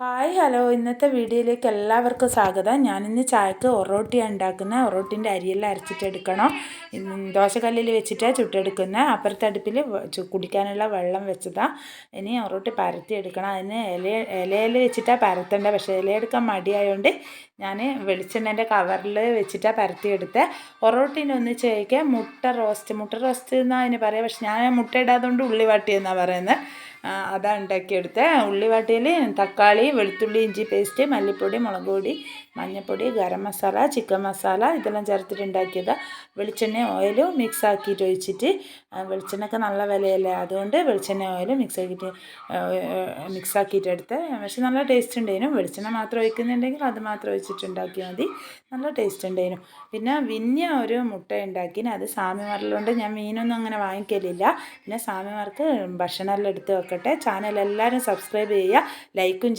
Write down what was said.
Hi hello. ഇന്നത്തെ വീഡിയോയിലേക്ക് എല്ലാവർക്കും സ്വാഗതം. ഞാനിന്ന് ചായക്ക് ഒറോട്ടിയാണ് ഉണ്ടാക്കുന്നത് ഒറോട്ടിന്റെ അരിയെല്ലാം അരച്ചിട്ടെടുക്കണം ദോശക്കല്ലിൽ വെച്ചിട്ടാണ് ചുട്ടെടുക്കുന്നത് അപ്പുറത്തെ അടുപ്പിൽ കുടിക്കാനുള്ള വെള്ളം വെച്ചതാണ് ഇനി ഒറോട്ടി പരത്തി എടുക്കണം. അതിന് ഇല ഇലയിൽ വെച്ചിട്ടാണ് പരത്തേണ്ടത് പക്ഷേ ഇലയെടുക്കാൻ മടിയായതുകൊണ്ട് ഞാൻ വെളിച്ചെണ്ണേന്റെ കവറിൽ വെച്ചിട്ടാണ് പരത്തിയെടുത്തത് ഒറോട്ടീനെ ഒന്ന് കഴിക്കാൻ മുട്ട റോസ്റ്റ്. മുട്ട റോസ്റ്റ് എന്നാണ് അതിന് പറയുക പക്ഷേ ഞാൻ മുട്ട ഇടാതുകൊണ്ട് ഉള്ളി വാട്ടി എന്നാണ് പറയുന്നത് അതാണ് ഉണ്ടാക്കിയെടുത്തത് ഉള്ളിവാട്ടിയിൽ തക്കാളി വെളുത്തുള്ളി ഇഞ്ചി പേസ്റ്റ് മല്ലിപ്പൊടി മുളക് പൊടി മഞ്ഞൾപ്പൊടി ഗരം മസാല ചിക്കൻ മസാല ഇതെല്ലാം ചേർത്തിട്ട് ഉണ്ടാക്കിയത്. വെളിച്ചെണ്ണ ഓയിലും മിക്സ് ആക്കിയിട്ട് ഒഴിച്ചിട്ട് വെളിച്ചെണ്ണയൊക്കെ നല്ല വിലയല്ലേ? അതുകൊണ്ട് വെളിച്ചെണ്ണ ഓയിലും മിക്സ് ആക്കിയിട്ട് മിക്സ് ആക്കിയിട്ട് എടുത്ത്. പക്ഷെ നല്ല ടേസ്റ്റ് ഉണ്ടായിരുന്നു. വെളിച്ചെണ്ണ മാത്രം ഒഴിക്കുന്നുണ്ടെങ്കിൽ അത് മാത്രം ഒഴിച്ചിട്ട് ഉണ്ടാക്കിയാൽ മതി. നല്ല ടേസ്റ്റ് ഉണ്ടായിരുന്നു. പിന്നെ വിന്യ ഒരു മുട്ട ഉണ്ടാക്കിന്. അത് സാമിമാരിലുണ്ട് ഞാൻ മീനൊന്നും അങ്ങനെ വാങ്ങിക്കലില്ല. പിന്നെ സാമിമാർക്ക് ഭക്ഷണമെല്ലാം എടുത്ത് വെക്കട്ടെ ചാനൽ എല്ലാവരും സബ്സ്ക്രൈബ് ചെയ്യുക ലൈക്കും ചെയ്യുക